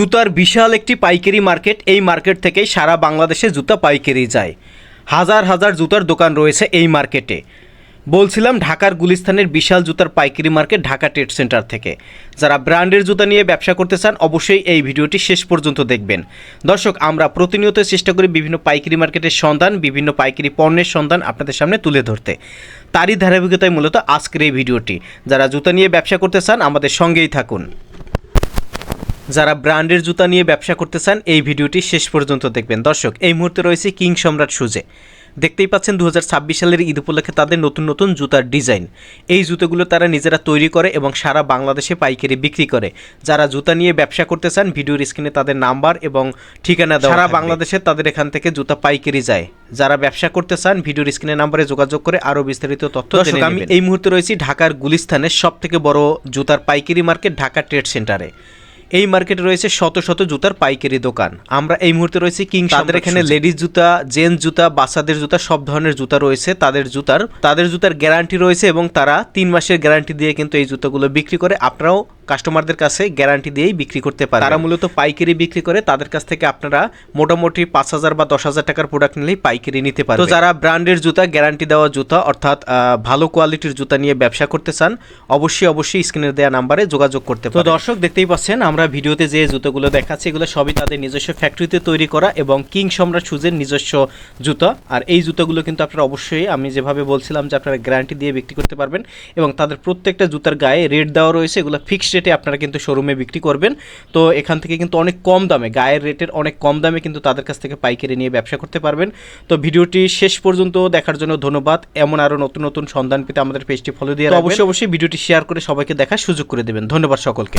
জুতার বিশাল একটি পাইকারি মার্কেট। এই মার্কেট থেকেই সারা বাংলাদেশে জুতা পাইকারি যায়। হাজার হাজার জুতার দোকান রয়েছে এই মার্কেটে। বলছিলাম ঢাকার গুলিস্তানের বিশাল জুতার পাইকারি মার্কেট ঢাকা ট্রেড সেন্টার থেকে। যারা ব্র্যান্ডের জুতা নিয়ে ব্যবসা করতে চান, অবশ্যই এই ভিডিওটি শেষ পর্যন্ত দেখবেন। দর্শক, আমরা প্রতিনিয়ত চেষ্টা করি বিভিন্ন পাইকারি মার্কেটের সন্ধান, বিভিন্ন পাইকারি পণ্যের সন্ধান আপনাদের সামনে তুলে ধরতে। তারই ধারাবাহিকতায় মূলত আজকের এই ভিডিওটি। যারা জুতা নিয়ে ব্যবসা করতে চান, আমাদের সঙ্গেই থাকুন। যারা ব্র্যান্ডের জুতা নিয়ে ব্যবসা করতে চান এই ভিডিওটি শেষ পর্যন্ত দেখবেন। দর্শক এই মুহূর্তে রয়েছে কিং সম্রাট সুজে। দেখতেই পাচ্ছেন দু হাজার ছাব্বিশ সালের ঈদ উপলক্ষে তাদের নতুন নতুন জুতার ডিজাইন। এই জুতোগুলো তারা নিজেরা তৈরি করে এবং সারা বাংলাদেশে পাইকারি বিক্রি করে। যারা জুতা নিয়ে ব্যবসা করতে চান ভিডিওর স্ক্রিনে তাদের নাম্বার এবং ঠিকানা দেওয়া সারা বাংলাদেশে তাদের এখান থেকে জুতা পাইকারি যায়। যারা ব্যবসা করতে চান ভিডিওর স্ক্রিনে নাম্বারে যোগাযোগ করে আরও বিস্তারিত তথ্য আমি এই মুহূর্তে রয়েছি ঢাকার গুলিস্তানের সব থেকে বড় জুতার পাইকারি মার্কেট ঢাকা ট্রেড সেন্টারে। এই মার্কেটে রয়েছে শত শত জুতার পাইকারি দোকান। আমরা এই মুহূর্তে রয়েছে কিং তাদের এখানে লেডিস জুতা জেন্টস জুতা বাচ্চাদের জুতা সব ধরনের জুতা রয়েছে তাদের জুতার। তাদের জুতার গ্যারান্টি রয়েছে এবং তারা তিন মাসের গ্যারান্টি দিয়ে কিন্তু এই জুতাগুলো বিক্রি করে। আপনারাও কাস্টমারদের কাছে গ্যারান্টি দিয়েই বিক্রি করতে পারে তারা মূলত পাইকারি বিক্রি করে তাদের কাছ থেকে আপনারা মোটামুটি পাঁচ হাজার বা দশ হাজার টাকার প্রোডাক্ট নিলেই পাইকারি নিতে পারেন তো যারা ব্র্যান্ডের জুতা গ্যারান্টি দেওয়া জুতা অর্থাৎ ভালো কোয়ালিটির জুতা নিয়ে ব্যবসা করতে চান অবশ্যই অবশ্যই স্ক্রিনের দেওয়া নাম্বারে যোগাযোগ করতে তো দর্শক দেখতেই পাচ্ছেন আমরা ভিডিওতে যে জুতোগুলো দেখাচ্ছি এগুলো সবই তাদের নিজস্ব ফ্যাক্টরিতে তৈরি করা এবং কিং সম্রাট শুজের নিজস্ব জুতো। আর এই জুতোগুলো কিন্তু আপনারা অবশ্যই আমি যেভাবে বলছিলাম যে আপনারা গ্যারান্টি দিয়ে বিক্রি করতে পারবেন এবং তাদের প্রত্যেকটা জুতার গায়ে রেট দেওয়া রয়েছে এগুলো ফিক্সড রেটে আপনারা কিন্তু শোরুমে বিক্রি করবেন। তো এখান থেকে কিন্তু অনেক কম দামে গায়ের রেটের অনেক কম দামে কিন্তু তাদের কাছ থেকে পাইকারি নিয়ে ব্যবসা করতে পারবেন। তো ভিডিওটি শেষ পর্যন্ত দেখার জন্য ধন্যবাদ। এমন আরও নতুন নতুন সন্ধান পেতে আমাদের পেজটি ফলো দিয়ে। অবশ্যই অবশ্যই ভিডিওটি শেয়ার করে সবাইকে দেখার সুযোগ করে দেবেন। ধন্যবাদ সকলকে।